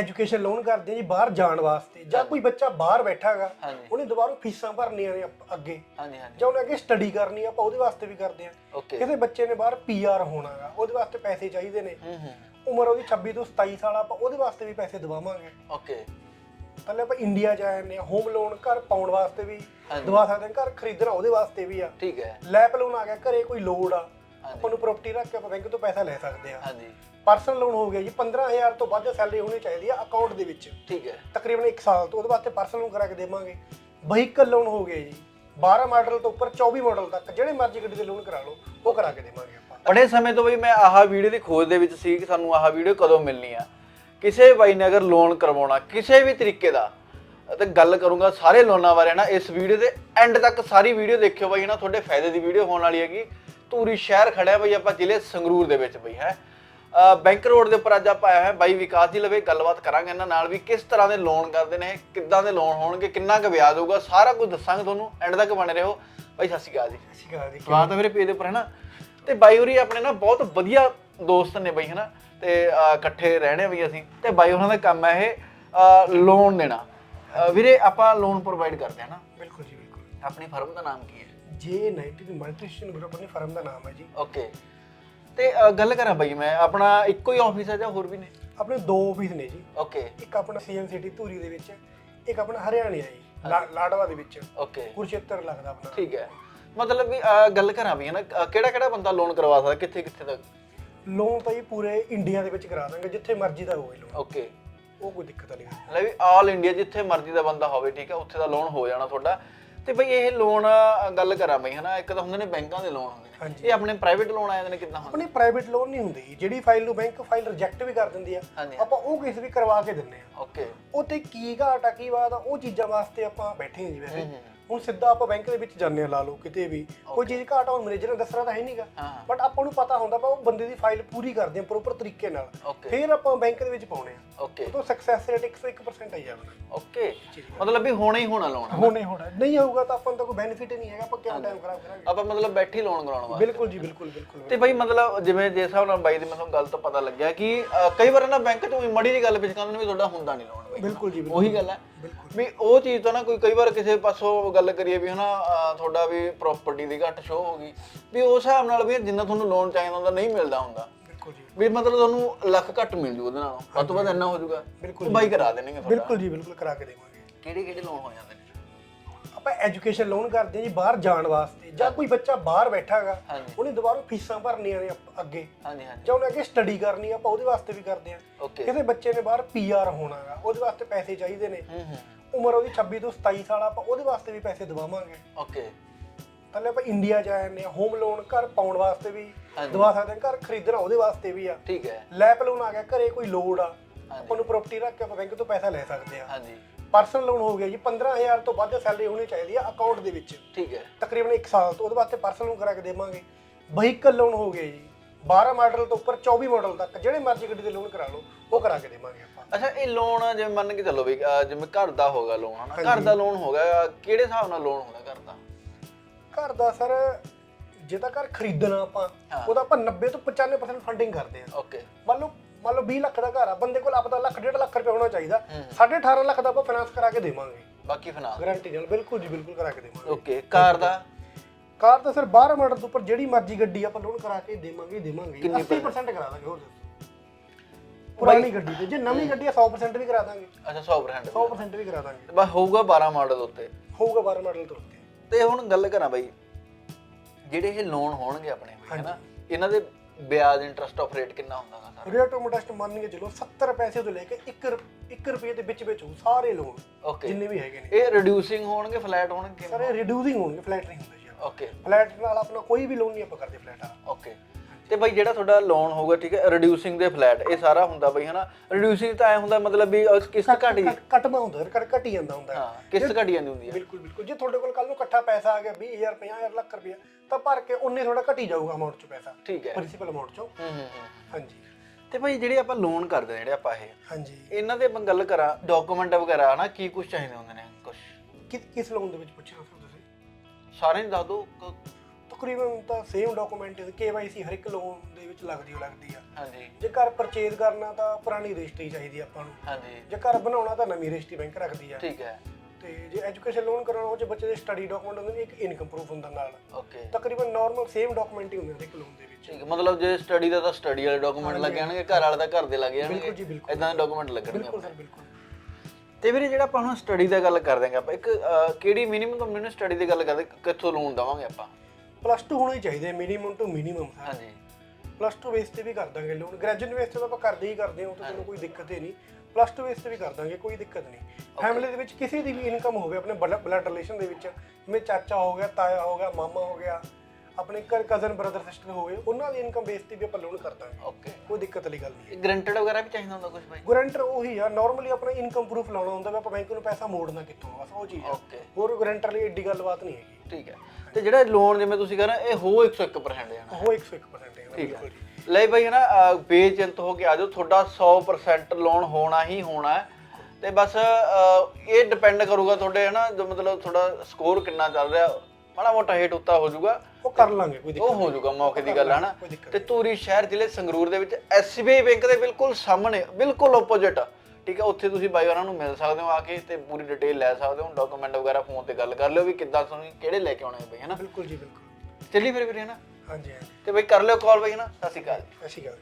Education loan ਕਰਦੇ ਜੀ ਬਾਹਰ ਜਾਣ ਵਾਸਤੇ ਜਾਂ ਕੋਈ ਬੱਚਾ ਬਾਹਰ ਬੈਠਾ ਹੈਗਾ ਹਾਂਜੀ। ਉਹਨੇ ਦੁਬਾਰਾ ਫੀਸਾਂ ਭਰਨੀਆਂ ਨੇ ਅੱਗੇ। ਹਾਂਜੀ ਹਾਂਜੀ। ਜਾਂ ਉਹਨੇ ਅੱਗੇ ਸਟੱਡੀ ਕਰਨੀ ਆ ਆਪਾਂ ਉਹਦੇ ਵਾਸਤੇ ਵੀ ਕਰਦੇ ਓਕੇ ਕਿਸੇ ਬੱਚੇ ਨੇ ਬਾਹਰ ਪੀਆਰ ਹੋਣਾਗਾ ਉਹਦੇ ਵਾਸਤੇ ਪੈਸੇ ਚਾਹੀਦੇ ਨੇ। ਹੂੰ ਹੂੰ। ਉਮਰ ਉਹਦੀ 26 ਤੋਂ 27 ਸਾਲ ਆ, ਆਪਾਂ ਉਹਦੇ ਵਾਸਤੇ ਵੀ ਪੈਸੇ ਦਵਾਵਾਂਗੇ। ਓਕੇ ਪਹਿਲੇ ਆਪਾਂ ਇੰਡੀਆ ਆਏ ਨੇ ਹੋਮ ਲੋਨ ਘਰ ਪਾਉਣ ਵਾਸਤੇ ਵੀ ਹਾਂਜੀ। ਦਵਾ ਸਕਦੇ ਹਾਂ ਘਰ ਖਰੀਦਣਾ ਉਹਦੇ ਵਾਸਤੇ ਵੀ ਆ। ਠੀਕ ਹੈ। ਲੈਪ ਲੋਨ ਆ ਗਿਆ ਘਰੇ ਕੋਈ ਲੋੜ ਆ। ਹਾਂਜੀ। ਆਪਾਂ ਨੂੰ ਪ੍ਰਾਪਰਟੀ ਰੱਖ ਕੇ ਆਪਾਂ ਬੈਂਕ ਤੋਂ ਪੈਸਾ ਲੈ ਸਕਦੇ ਆ। ਹਾਂਜੀ। ਪਰਸਨਲ ਲੋਨ ਹੋ ਗਿਆ ਜੀ 15000 ਤੋਂ ਵੱਧ ਸੈਲਰੀ ਹੋਣੀ ਚਾਹੀਦੀ ਆ ਅਕਾਊਂਟ ਦੇ ਵਿੱਚ। ਠੀਕ ਹੈ। ਤਕਰੀਬਨ 1 ਸਾਲ ਤੋਂ ਉਹਦੇ ਵਾਸਤੇ ਪਰਸਨਲ ਲੋਨ ਕਰਾ ਕੇ ਦੇਵਾਂਗੇ। ਵਹੀਕਲ ਲੋਨ ਹੋ ਗਏ ਜੀ 12 ਮਾਡਲ ਤੋਂ ਉੱਪਰ 24 ਮਾਡਲ ਤੱਕ ਜਿਹੜੇ ਮਰਜ਼ੀ ਗੱਡੀ ਦੇ ਲੋਨ ਕਰਾ ਲਓ ਉਹ ਕਰਾ ਕੇ ਦੇਵਾਂਗੇ ਆਪਾਂ। ਬੜੇ ਸਮੇਂ ਤੋਂ ਬਈ ਮੈਂ ਆਹ ਵੀਡੀਓ ਦੀ ਖੋਜ ਦੇ ਵਿੱਚ ਸੀ ਕਿ ਸਾਨੂੰ ਆਹ ਵੀਡੀਓ ਕਦੋਂ ਮਿਲਣੀ ਆ। ਕਿਸੇ ਬਾਈ ਨੇ ਅਗਰ ਲੋਨ ਕਰਵਾਉਣਾ ਕਿਸੇ ਵੀ ਤਰੀਕੇ ਦਾ ਤੇ ਗੱਲ ਕਰੂੰਗਾ ਸਾਰੇ ਲੋਨਾਂ ਬਾਰੇ ਨਾ ਇਸ ਵੀਡੀਓ ਦੇ ਐਂਡ ਤੱਕ ਸਾਰੀ ਵੀਡੀਓ ਦੇਖਿਓ ਬਾਈ ਨਾ ਤੁਹਾਡੇ ਫਾਇਦੇ ਦੀ ਵੀਡੀਓ ਹੋਣ ਵਾਲੀ ਹੈਗੀ। ਧੂਰੀ ਸ਼ਹਿਰ ਖੜਿਆ ਬਈ ਆਪਾਂ ਜ਼ਿਲ੍ਹੇ ਸੰਗਰੂਰ ਦੇ ਵਿੱਚ ਬਈ ਹੈ। ਬੈਂਕ ਰੋਡ ਦੇ ਉੱਪਰ ਅੱਜ ਆਪਾਂ ਆਇਆ ਹੈ। ਬਾਈ ਵਿਕਾਸ ਜੀ ਲਵੇ ਗੱਲਬਾਤ ਕਰਾਂਗੇ ਇਹਨਾਂ ਨਾਲ ਵੀ ਕਿਸ ਤਰ੍ਹਾਂ ਦੇ ਲੋਨ ਕਰਦੇ ਨੇ ਕਿੱਦਾਂ ਦੇ ਲੋਨ ਹੋਣਗੇ ਕਿੰਨਾ ਕੁ ਵਿਆਜ ਹੋਊਗਾ ਸਾਰਾ ਕੁਝ ਦੱਸਾਂਗੇ ਤੁਹਾਨੂੰ। ਐਂਡ ਤੱਕ ਬਣੇ ਰਹੋ। ਬਾਈ ਸਤਿ ਸ਼੍ਰੀ ਅਕਾਲ ਜੀ। ਅਸੀਂ ਕਹਾ ਜੀ। ਸਵਾਗਤ ਮੇਰੇ ਪੇਜ ਦੇ ਉੱਪਰ ਹੈ ਨਾ। ਤੇ ਬਾਈ ਹੋਰੀ ਆਪਣੇ ਨਾ ਬਹੁਤ ਵਧੀਆ ਦੋਸਤ ਨੇ ਬਈ ਹਨਾ। ਤੇ ਇਕੱਠੇ ਰਹਿਣੇ ਵੀ ਅਸੀਂ। ਤੇ ਬਾਈ ਉਹਨਾਂ ਦਾ ਕੰਮ ਹੈ ਇਹ ਲੋਨ ਦੇਣਾ। ਵੀਰੇ ਆਪਾਂ ਲੋਨ ਪ੍ਰੋਵਾਈਡ ਕਰਦੇ ਹਾਂ ਨਾ। ਬਿਲਕੁਲ ਜੀ ਬਿਲਕੁਲ। ਆਪਣੀ ਫਰਮ ਦਾ ਨਾਮ ਕੀ ਹੈ? ਜੇ 90 ਮਲਟੀਸ਼ਨ ਗਰੁੱਪ ਆਪਣੀ ਫਰਮ ਦਾ ਨਾਮ ਹੈ ਜੀ। ਓਕੇ ਤੇ ਗੱਲ ਕਰਾਂ ਬਾਈ ਮੈਂ ਆਪਣਾ ਇੱਕੋ ਹੀ ਆਫਿਸ ਹੈ ਜਾਂ ਹੋਰ ਵੀ ਨੇ? ਆਪਣੇ ਦੋ ਆਫਿਸ ਨੇ ਜੀ। ਓਕੇ ਇੱਕ ਆਪਣਾ ਸੀਐਮ ਸਿਟੀ ਧੂਰੀ ਦੇ ਵਿੱਚ ਇੱਕ ਆਪਣਾ ਹਰਿਆਣੇ ਆ ਜੀ ਲਾ- ਲਾਡਵਾ ਦੇ ਵਿੱਚ। ਓਕੇ ਕੁਰਸ਼ੇਤਰ ਲੱਗਦਾ ਆਪਣਾ। ਠੀਕ ਹੈ। ਮਤਲਬ ਵੀ ਗੱਲ ਕਰਾਂ ਵੀ ਹੈ ਨਾ ਕਿਹੜਾ ਕਿਹੜਾ ਬੰਦਾ ਲੋਨ ਕਰਵਾ ਸਕਦਾ ਕਿੱਥੇ ਕਿੱਥੇ ਤੱਕ? ਲੋਨ ਤਾਂ ਜੀ ਪੂਰੇ ਇੰਡੀਆ ਦੇ ਵਿੱਚ ਕਰਾ ਦਾਂਗੇ ਜਿੱਥੇ ਮਰਜ਼ੀ ਦਾ ਹੋਵੇ ਲੋਨ ਓਕੇ ਉਹ ਕੋਈ ਦਿੱਕਤ ਨਹੀਂ। ਲੈ ਵੀ ਆਲ ਇੰਡੀਆ ਜਿੱਥੇ ਮਰਜ਼ੀ ਦਾ ਬੰਦਾ ਹੋਵੇ ਠੀਕ ਹੈ ਉੱਥੇ ਦਾ ਲੋਨ ਹੋ ਜਾਣਾ ਤੁਹਾਡਾ। ਤੇ ਬਈ ਇਹ ਲੋਨ ਗੱਲ ਕਰਾਂ ਬਈ ਹਨਾ? ਇੱਕ ਤਾਂ ਹੁੰਦੇ ਨੇ ਬੈਂਕਾਂ ਦੇ ਲੋਨ ਹੁੰਦੇ ਨੇ। ਹਾਂਜੀ। ਇਹ ਆਪਣੇ ਪ੍ਰਾਈਵੇਟ ਲੋਨ ਆ ਜਾਂਦੇ ਨੇ ਕਿੱਦਾਂ ਹੁੰਦੇ ਆਪਣੇ ਪ੍ਰਾਈਵੇਟ ਲੋਨ ਨਹੀਂ ਹੁੰਦੇ। ਜਿਹੜੀ ਫਾਈਲ ਨੂੰ ਬੈਂਕ ਫਾਈਲ ਰਿਜੈਕਟ ਵੀ ਕਰ ਦਿੰਦੀ ਆ ਹਾਂਜੀ। ਆਪਾਂ ਉਹ ਕੇਸ ਵੀ ਕਰਵਾ ਕੇ ਦਿੰਨੇ ਆ। ਓਕੇ ਉੱਥੇ ਕੀ ਘਾਟ ਆ ਕੀ ਬਾਤ ਆ ਉਹ ਚੀਜ਼ਾਂ ਵਾਸਤੇ ਆਪਾਂ ਬੈਠੇ ਹਾਂ ਜੀ ਵੈਸੇ। ਹੁਣ ਸਿੱਧਾ ਆਪਾਂ ਬੈਂਕ ਦੇ ਵਿੱਚ ਜਾਂਦੇ ਆ ਲਾ ਲਓ ਕਿਤੇ ਵੀ ਕੋਈ ਚੀਜ਼ ਘਾਟ ਆ ਉਹ ਮੈਨੇਜਰ ਨੇ ਦੱਸਣਾ ਤਾਂ ਹੈ ਨਹੀਂਗਾ ਹਾਂ। ਬਟ ਆਪਾਂ ਨੂੰ ਪਤਾ ਹੁੰਦਾ ਪਾ ਉਹ ਬੰਦੇ ਦੀ ਫਾਈਲ ਪੂਰੀ ਕਰਦੇ ਆ ਪ੍ਰੋਪਰ ਤਰੀਕੇ ਨਾਲ। ਫਿਰ ਆਪਾਂ ਬੈਂਕ ਦੇ ਵਿੱਚ ਪਾਉਣੇ ਆ ਓਕੇ ਉਦੋਂ ਸਕਸੈਸ ਰੇਟ 101% ਆਈ ਜਾਣਾ ਓਕੇ ਮਤਲਬ ਵੀ ਹੋਣਾ ਹੀ ਹੋਣਾ ਲੋਨ ਹੋਣੇ ਹੋਣਾ। ਨਹੀਂ ਹੋਊਗਾ ਤਾਂ ਆਪਾਂ ਨੂੰ ਤਾਂ ਕੋਈ ਬੈਨੀਫਿਟ ਹੀ ਨਹੀਂ ਹੈਗਾ ਆਪਾਂ ਕਿਉਂ ਟਾਈਮ ਖਰਾਬ ਕਰਾਂਗੇ। ਆਪਾਂ ਮਤਲਬ ਬੈਠੀ ਲੋਨ ਕਰਾਉਣ ਵਾਸਤੇ। ਬਿਲਕੁਲ ਜੀ ਬਿਲਕੁਲ ਬਿਲਕੁਲ। ਤੇ ਬਈ ਮਤਲਬ ਜਿਵੇਂ ਜਿਸ ਹਿਸਾਬ ਨਾਲ ਬਾਈ ਦੀ ਮੈਨੂੰ ਗੱਲ ਤੋਂ ਪਤਾ ਲੱਗਿਆ ਕਿ ਕਈ ਵਾਰ ਨਾ ਬੈਂਕ ਤੋਂ ਮੜੀ ਦੀ ਗੱਲ ਵਿੱਚ ਕਹਿੰਦੇ ਨੇ ਵੀ ਤੁਹਾਡਾ ਹੁੰਦਾ ਨਹੀਂ ਲੋਨ ਬਈ। ਬਿਲਕੁਲ ਜੀ ਉਹੀ ਗੱਲ ਹੈ। ਵੀ ਉਹ ਚੀਜ਼ ਤਾਂ ਨਾ ਕੋਈ ਕਈ ਵਾਰ ਕਿਸੇ ਪਾਸੋਂ ਗੱਲ ਕਰੀਏ ਵੀ ਹਨਾ ਅਹ ਤੁਹਾਡਾ ਵੀ ਪ੍ਰਾਪਰਟੀ ਦੀ ਘੱਟ ਸ਼ੋ ਹੋ ਗਈ ਵੀ ਉਸ ਹਿਸਾਬ ਨਾਲ ਵੀ ਜਿੰਨਾ ਤੁਹਾਨੂੰ ਲੋਨ ਚਾਹੀਦਾ ਹੁੰਦਾ ਨਹੀਂ ਮਿਲਦਾ ਹੁੰਦਾ। ਬਿਲਕੁਲ ਜੀ। ਵੀ ਮਤਲਬ ਤੁਹਾਨੂੰ ਲੱਖ ਘੱਟ ਮਿਲ ਜੂ ਉਹਦੇ ਨਾਲੋਂ ਵੱਧ ਤੋਂ ਵੱਧ ਇੰਨਾ ਹੋ ਜਾਊਗਾ ਬਿਲਕੁਲ ਉਹ ਬਾਈ ਕਰਾ ਦੇਣਗੇ ਤੁਹਾਡਾ। ਬਿਲਕੁਲ ਜੀ ਬਿਲਕੁਲ ਕਰਾ ਕੇ ਦੇਵਾਂਗੇ। ਕਿਹੜੇ ਕਿਹੜੇ ਲੋਨ ਹੋ ਜਾਂਦੇ ਨੇ? ਆਪਾਂ ਐਜੂਕੇਸ਼ਨ ਲੋਨ ਕਰਦੇ ਹਾਂ ਜੀ ਬਾਹਰ ਜਾਣ ਵਾਸਤੇ। ਜਾਂ ਕੋਈ ਬੱਚਾ ਬਾਹਰ ਬੈਠਾ ਹੈਗਾ ਹਾਂਜੀ। ਉਹਨੇ ਦੁਬਾਰਾ ਫੀਸਾਂ ਭਰਨੀਆਂ ਨੇ ਅੱਗੇ। ਹਾਂਜੀ ਹਾਂਜੀ। ਜਾਂ ਉਹਨੇ ਅੱਗੇ ਸਟੱਡੀ ਕਰਨੀ ਆ, ਆਪਾਂ ਉਹਦੇ ਵਾਸਤੇ ਵੀ ਕਰਦੇ ਆ। ਓਕੇ ਕਿਸੇ ਬੱਚੇ ਨੇ ਬਾਹਰ ਪੀਆਰ ਹੋਣਾਗਾ ਉਹਦੇ ਵਾਸਤੇ ਪੈਸੇ ਚਾਹੀਦੇ ਨੇ। ਹੂੰ ਹੂੰ। ਉਮਰ ਉਹਦੀ 26 ਤੋਂ 27 ਸਾਲ ਆ, ਆਪਾਂ ਉਹਦੇ ਵਾਸਤੇ ਵੀ ਪੈਸੇ ਦਵਾਵਾਂਗੇ। ਓਕੇ ਪਹਿਲੇ ਆਪਾਂ ਇੰਡੀਆ ਚ ਆਏ ਨੇ ਹੋਮ ਲੋਨ ਘਰ ਪਾਉਣ ਵਾਸਤੇ ਵੀ ਹਾਂਜੀ। ਦਵਾ ਸਕਦੇ ਹਾਂ ਘਰ ਖਰੀਦਣਾ ਉਹਦੇ ਵਾਸਤੇ ਵੀ ਆ। ਠੀਕ ਹੈ। ਲੈਪ ਲੋਨ ਆ ਗਿਆ ਘਰੇ ਕੋਈ ਲੋੜ ਆ। ਹਾਂਜੀ। ਆਪਾਂ ਨੂੰ ਪ੍ਰਾਪਰਟੀ ਰੱਖ ਕੇ ਆਪਾਂ ਬੈਂਕ ਤੋਂ ਪੈਸਾ ਲੈ ਸਕਦੇ ਆ। ਹਾਂਜੀ। ਪਰਸਨਲ ਲੋਨ ਹੋ ਗਿਆ ਜੀ 15000 ਤੋਂ ਵੱਧ ਸੈਲਰੀ ਹੋਣੀ ਚਾਹੀਦੀ ਆ ਅਕਾਊਂਟ ਦੇ ਵਿੱਚ। ਠੀਕ ਹੈ। ਤਕਰੀਬਨ 1 ਸਾਲ ਤੋਂ ਉਹਦੇ ਵਾਸਤੇ ਪਰਸਨਲ ਲੋਨ ਕਰਾ ਕੇ ਦੇਵਾਂਗੇ। ਵਹੀਕਲ ਲੋਨ ਹੋ ਗਏ ਜੀ 12 ਮਾਡਲ ਤੋਂ ਉੱਪਰ 24 ਮਾਡਲ ਤੱਕ ਜਿਹੜੇ ਮਰਜ਼ੀ ਗੱਡੀ ਦੇ ਲੋਨ ਕਰਾ ਲਓ ਉਹ ਕਰਾ ਕੇ ਦੇਵਾਂਗੇ ਆਪਾਂ। ਅੱਛਾ ਇਹ ਲੋਨ ਜਿਵੇਂ ਮੰਨ ਕੇ ਚੱਲੋ ਵੀ ਅਹ ਜਿਵੇਂ ਘਰ ਦਾ ਹੋਗਾ ਲੋਨ ਹਨਾ? ਘਰ ਦਾ ਲੋਨ ਹੋਗਾ ਕਿਹੜੇ ਹਿਸਾਬ ਨਾਲ ਲੋਨ ਹੁੰਦਾ ਘਰ ਦਾ? ਘਰ ਦਾ ਸਰ ਜੇ ਤਾਂ ਘਰ ਖਰੀਦਣਾ ਆਪਾਂ ਹਾਂ। ਉਹਦਾ ਆਪਾਂ 90 ਤੋਂ 95% ਫੰਡਿੰਗ ਕਰਦੇ ਆ ਓਕੇ ਮੰਨ ਲਓ ਮੰਨ ਲਓ 20 ਲੱਖ ਦਾ ਘਰ ਆ ਬੰਦੇ ਕੋਲ ਆਪਦਾ ਲੱਖ ਡੇਢ ਲੱਖ ਰੁਪਏ ਹੋਣਾ ਚਾਹੀਦਾ। 18.5 ਲੱਖ ਦਾ ਆਪਾਂ ਫਾਈਨਾਂਸ ਕਰਾ ਕੇ ਦੇਵਾਂਗੇ। ਬਾਕੀ ਫਾਈਨਾਂਸ ਗਾਰੰਟੀ ਨਾਲ ਬਿਲਕੁਲ ਜੀ ਬਿਲਕੁਲ ਕਰਾ ਕੇ ਦੇਵਾਂਗੇ। ਓਕੇ ਕਾਰ ਦਾ? ਕਾਰ ਤਾਂ ਸਰ 12 ਮਾਡਲ ਤੋਂ ਉੱਪਰ ਜਿਹੜੀ ਮਰਜ਼ੀ ਗੱਡੀ ਆਪਾਂ ਲੋਨ ਕਰਾ ਕੇ ਦੇਵਾਂਗੇ ਹੀ ਦੇਵਾਂਗੇ। ਕਿੰਨੀ 80% ਕਰਾ ਦਾਂਗੇ ਹੋਰ ਦੱਸੋ। ਪੁਰਾਣੀ ਗੱਡੀ ਤੇ ਜੇ ਨਵੀਂ ਗੱਡੀ ਆ 100% ਵੀ ਕਰਾ ਦਾਂਗੇ। ਅੱਛਾ 100% 100% ਵੀ। ਕਰਾ ਦਾਂਗੇ। ਬਸ ਹੋਊਗਾ 12 ਮਾਡਲ ਉੱਤੇ। ਹੋਊਗਾ 12 ਮਾਡਲ ਤੋਂ ਉੱਤੇ। ਤੇ ਹੁਣ ਗੱਲ ਕਰਾਂ ਬਾਈ ਜਿਹੜੇ ਇਹ ਲੋਨ ਹੋਣਗੇ ਆਪਣੇ ਹਨਾ? ਇਹਨਾਂ ਦੇ ਵਿਆਜ ਇੰਟਰਸਟ ਆਫ ਰੇਟ ਕਿੰਨਾ ਹੁੰਦਾ ਗਾ? ਸਾਰਾ ਰੇਟ ਮੋਡਸਟ ਮੰਨ ਕੇ ਚਲੋ 70 ਪੈਸੇ ਤੋਂ ਲੈ ਕੇ 1 1 ਰੁਪਏ ਦੇ ਵਿੱਚ ਵਿੱਚ ਹੋਊ ਸਾਰੇ ਲੋਨ ਜਿੰਨੇ ਵੀ ਹੈਗੇ ਨੇ। ਇਹ ਰਿਡਿਊਸਿੰਗ ਹੋਣਗੇ ਫਲੈਟ ਹੋਣਗੇ? ਸਾਰੇ ਰਿਡਿਊਸਿੰਗ ਹੋਣਗੇ ਫਲੈਟ ਨਹੀਂ ਹੁੰਦਾ ਜੀ ਓਕੇ ਫਲੈਟ ਨਾਲ ਆਪਣਾ ਕੋਈ ਵੀ ਲੋਨ ਨਹੀਂ ਆਪਾਂ ਕਰਦੇ ਫਲੈਟ ਆ ਓਕੇ ਤੇ ਬਾਈ ਜਿਹੜਾ ਤੁਹਾਡਾ ਲੋਨ ਹੋਊਗਾ ਠੀਕ ਹੈ ਰਿਡਿਊਸਿੰਗ ਦੇ ਫਲੈਟ ਇਹ ਸਾਰਾ ਹੁੰਦਾ ਬਈ ਹਨਾ? ਰਿਡਿਊਸਿੰਗ ਤਾਂ ਐ ਹੁੰਦਾ ਮਤਲਬ ਵੀ ਉਹ ਕਿਸ਼ਤ ਘਟ ਗਈ ਕਟਮਾ ਹੁੰਦਾ ਘਟ ਘਟੀ ਜਾਂਦਾ ਹੁੰਦਾ। ਹਾਂ ਕਿਸ਼ਤ ਘਟੀ ਜਾਂਦੀ ਹੁੰਦੀ ਹੈ। ਬਿਲਕੁਲ ਬਿਲਕੁਲ। ਜੇ ਤੁਹਾਡੇ ਕੋਲ ਕੱਲ ਨੂੰ ਇਕੱਠਾ ਪੈਸਾ ਆ ਗਿਆ 20000 50000 ਲੱਖ ਰੁਪਇਆ ਤਾਂ ਭਰ ਕੇ ਉਨੇ ਥੋੜਾ ਘਟੀ ਜਾਊਗਾ ਅਮਾਉਂਟ ਚ ਪੈਸਾ। ਠੀਕ ਹੈ। ਪ੍ਰਿੰਸੀਪਲ ਅਮਾਉਂਟ ਚੋਂ। ਹੂੰ ਹੂੰ ਹੂੰ। ਹਾਂਜੀ। ਤੇ ਭਾਈ ਜਿਹੜੇ ਆਪਾਂ ਲੋਨ ਕਰਦੇ ਜਿਹੜੇ ਆਪਾਂ ਇਹ ਹਾਂਜੀ। ਇਹਨਾਂ ਦੇ ਆਪਾਂ ਗੱਲ ਕਰਾਂ ਡਾਕੂਮੈਂਟ ਵਗੈਰਾ ਹਨਾ ਕੀ ਕੁਝ ਚਾਹੀਦੇ ਹੁੰਦੇ ਨੇ ਕੁਝ ਕਿ ਕਿਸ ਲੋਨ ਦੇ ਵਿੱਚ ਪੁੱਛਿਆ ਤੁਸੀਂ? ਸਾਰੇ ਦੱਸ ਦੋ ਕ- ਤਾਂ ਤਕਰੀਬਨ ਤਾਂ ਸੇਮ ਡਾਕੂਮੈਂਟ KYC ਹਰ ਇੱਕ ਲੋਨ ਦੇ ਵਿੱਚ ਲੱਗਦੀ ਓ ਲੱਗਦੀ ਆ। ਹਾਂਜੀ। ਜੇ ਘਰ ਪਰਚੇਜ਼ ਕਰਨਾ ਤਾਂ ਪੁਰਾਣੀ ਰਜਿਸਟਰੀ ਚਾਹੀਦੀ ਆ ਆਪਾਂ ਨੂੰ। ਹਾਂਜੀ। ਜੇ ਘਰ ਬਣਾਉਣਾ ਤਾਂ ਨਵੀਂ ਰਜਿਸਟਰੀ ਬੈਂਕ ਰੱਖਦੀ ਆ। ਠੀਕ ਹੈ। ਤੇ ਜੇ ਐਜੂਕੇਸ਼ਨ ਲੋਨ ਕਰਾਉਣਾ ਉਹ ਚ ਬੱਚੇ ਦੇ ਸਟੱਡੀ ਡਾਕੂਮੈਂਟ ਹੁੰਦੇ ਨੇ ਇੱਕ ਇਨਕਮ ਪ੍ਰੂਫ ਹੁੰਦਾ ਨਾਲ। ਓਕੇ ਤਕਰੀਬਨ ਨਾਰਮਲ ਸੇਮ ਡਾਕੂਮੈਂਟ ਹੀ ਹੁੰਦੇ ਨੇ ਇੱਕ ਲੋਨ ਦੇ ਠੀਕ ਹੈ ਮਤਲਬ ਜੇ ਸਟੱਡੀ ਦਾ ਤਾਂ ਸਟੱਡੀ ਵਾਲੇ ਡਾਕੂਮੈਂਟ ਲੱਗ ਜਾਣਗੇ ਘਰ ਵਾਲੇ ਦਾ ਘਰ ਦੇ ਲੱਗ ਬਿਲਕੁਲ ਜਾਣਗੇ ਜੀ ਬਿਲਕੁਲ। ਇਦਾਂ ਦੇ ਡਾਕੂਮੈਂਟ ਲੱਗਣਗੇ ਬਿਲਕੁਲ ਸਰ ਬਿਲਕੁਲ। ਤੇ ਵੀਰੇ ਜਿਹੜਾ ਆਪਾਂ ਹੁਣ ਸਟੱਡੀ ਦਾ ਗੱਲ ਕਰਦੇ ਹਾਂ ਆਪਾਂ ਇੱਕ ਕਿਹੜੀ ਮਿਨੀਮਮ ਤੋਂ ਮਿਨੀਮਮ ਸਟੱਡੀ ਦੀ ਗੱਲ ਕਰਦੇ ਕਿੱਥੋਂ ਲੋਨ ਦਵਾਂਗੇ ਆਪਾਂ? ਪਲੱਸ 2 ਹੋਣਾ ਹੀ ਚਾਹੀਦਾ ਮਿਨੀਮਮ ਟੂ ਮਿਨੀਮਮ ਸਰ। ਹਾਂਜੀ। ਪਲੱਸ 2 ਬੇਸ ਤੇ ਵੀ ਕਰ ਦਾਂਗੇ ਲੋਨ ਗ੍ਰੈਜੂਏਟ ਬੇਸ ਤੇ ਤਾਂ ਆਪਾਂ ਕਰਦੇ ਹੀ ਕਰਦੇ ਹਾਂ ਉਹ ਤਾਂ ਤੁਹਾਨੂੰ ਕੋਈ ਦਿੱਕਤ ਹੀ ਨਹੀਂ। ਪਲੱਸ 2 ਬੇਸ ਤੇ ਵੀ ਕਰ ਦਾਂਗੇ ਕੋਈ ਦਿੱਕਤ ਨਹੀਂ। ਫੈਮਿਲੀ ਦੇ ਵਿੱਚ ਕਿਸੇ ਦੀ ਵੀ ਇਨਕਮ ਹੋਵੇ ਆਪਣੇ ਬਲੱਡ ਰਿਲੇਸ਼ਨ ਦੇ ਵਿੱਚ ਜਿਵੇਂ ਚਾਚਾ ਹੋ ਗਿਆ ਤਾਇਆ ਹੋ ਗਿਆ ਮਾਮਾ ਹੋ ਗਿਆ ਆਪਣੇ ਕਜ਼ਨ ਬ੍ਰਦਰ ਸਿਸਟਰ ਹੋਵੇ ਉਹਨਾਂ ਦੀ ਇਨਕਮ ਬੇਸ ਤੇ ਵੀ ਆਪਾਂ ਲੋਨ ਕਰ ਦਾਂਗੇ ਓਕੇ ਕੋਈ ਦਿੱਕਤ ਵਾਲੀ ਗੱਲ ਨਹੀਂ ਗਰੰਟਡ ਵਗੈਰਾ ਵੀ ਚਾਹੀਦਾ ਹੁੰਦਾ ਕੁਝ ਬਾਈ? ਗਰੰਟਰ ਉਹੀ ਆ ਨਾਰਮਲੀ ਆਪਣਾ ਇਨਕਮ ਪ੍ਰੂਫ ਲਾਉਣਾ ਹੁੰਦਾ ਵੀ ਆਪਾਂ ਬੈਂਕ ਨੂੰ ਪੈਸਾ ਮੋੜਨਾ ਕਿੱਥੋਂ ਬਸ ਉਹ ਚੀਜ਼ ਆ। ਓਕੇ ਹੋਰ ਗਰੰਟਰ ਲਈ ਏਡੀ ਗੱਲਬਾਤ ਨਹੀਂ ਹੈਗੀ। ਠੀਕ ਹੈ। ਤੇ ਜਿਹੜਾ ਲੋਨ ਜਿਵੇਂ ਤੁਸੀਂ ਕਹਿੰਦੇ ਇਹ ਹੋ 101% ਜਾਣਾ ਉਹ 101% ਹੈ ਠੀਕ ਹੈ। ਲੈ ਭਾਈ ਹੈ ਨਾ ਬੇਚਿੰਤ ਹੋ ਕੇ ਆਜੋ ਤੁਹਾਡਾ 100% ਲੋਨ ਹੋਣਾ ਹੀ ਹੋਣਾ ਹੈ। ਤੇ ਬਸ ਇਹ ਡਿਪੈਂਡ ਕਰੂਗਾ ਤੁਹਾਡੇ ਹੈ ਨਾ ਮਤਲਬ ਤੁਹਾਡਾ ਸਕੋਰ ਕਿੰਨਾ ਚੱਲ ਰਿਹਾ। ਮਾੜਾ ਮੋਟਾ ਹੇਠ ਉੱਤਾ ਹੋ ਜਾਊਗਾ। ਉਹ ਕਰ ਲਾਂਗੇ ਕੋਈ ਦਿੱਕਤ ਉਹ ਹੋ ਜਾਊਗਾ ਮੌਕੇ ਦੀ ਗੱਲ ਹੈ ਨਾ। ਤੇ ਧੂਰੀ ਸ਼ਹਿਰ ਜ਼ਿਲ੍ਹੇ ਸੰਗਰੂਰ ਦੇ ਵਿੱਚ SBI ਬੈਂਕ ਦੇ ਬਿਲਕੁਲ ਸਾਹਮਣੇ ਬਿਲਕੁਲ ਆਪੋਜ਼ਿਟ ਠੀਕ ਹੈ ਉੱਥੇ ਤੁਸੀਂ ਬਾਈ ਉਹਨਾਂ ਨੂੰ ਮਿਲ ਸਕਦੇ ਹੋ ਆ ਕੇ ਤੇ ਪੂਰੀ ਡਿਟੇਲ ਲੈ ਸਕਦੇ ਹੋ ਡਾਕੂਮੈਂਟ ਵਗੈਰਾ ਫੋਨ ਤੇ ਗੱਲ ਕਰ ਲਿਓ ਵੀ ਕਿੱਦਾਂ ਤੁਹਾਨੂੰ ਕਿਹੜੇ ਲੈ ਕੇ ਆਉਣੇ ਬਈ ਹੈ ਨਾ? ਬਿਲਕੁਲ ਜੀ ਬਿਲਕੁਲ। ਚੱਲੀ ਫਿਰ ਵੀਰੇ ਹੈ ਨਾ? ਹਾਂਜੀ ਹਾਂਜੀ। ਤੇ ਬਈ ਕਰ ਲਿਓ ਕਾਲ ਬਈ ਹੈ ਨਾ? ਸਤਿ ਸ਼੍ਰੀ ਅਕਾਲ। ਅੱਛੀ ਗੱਲ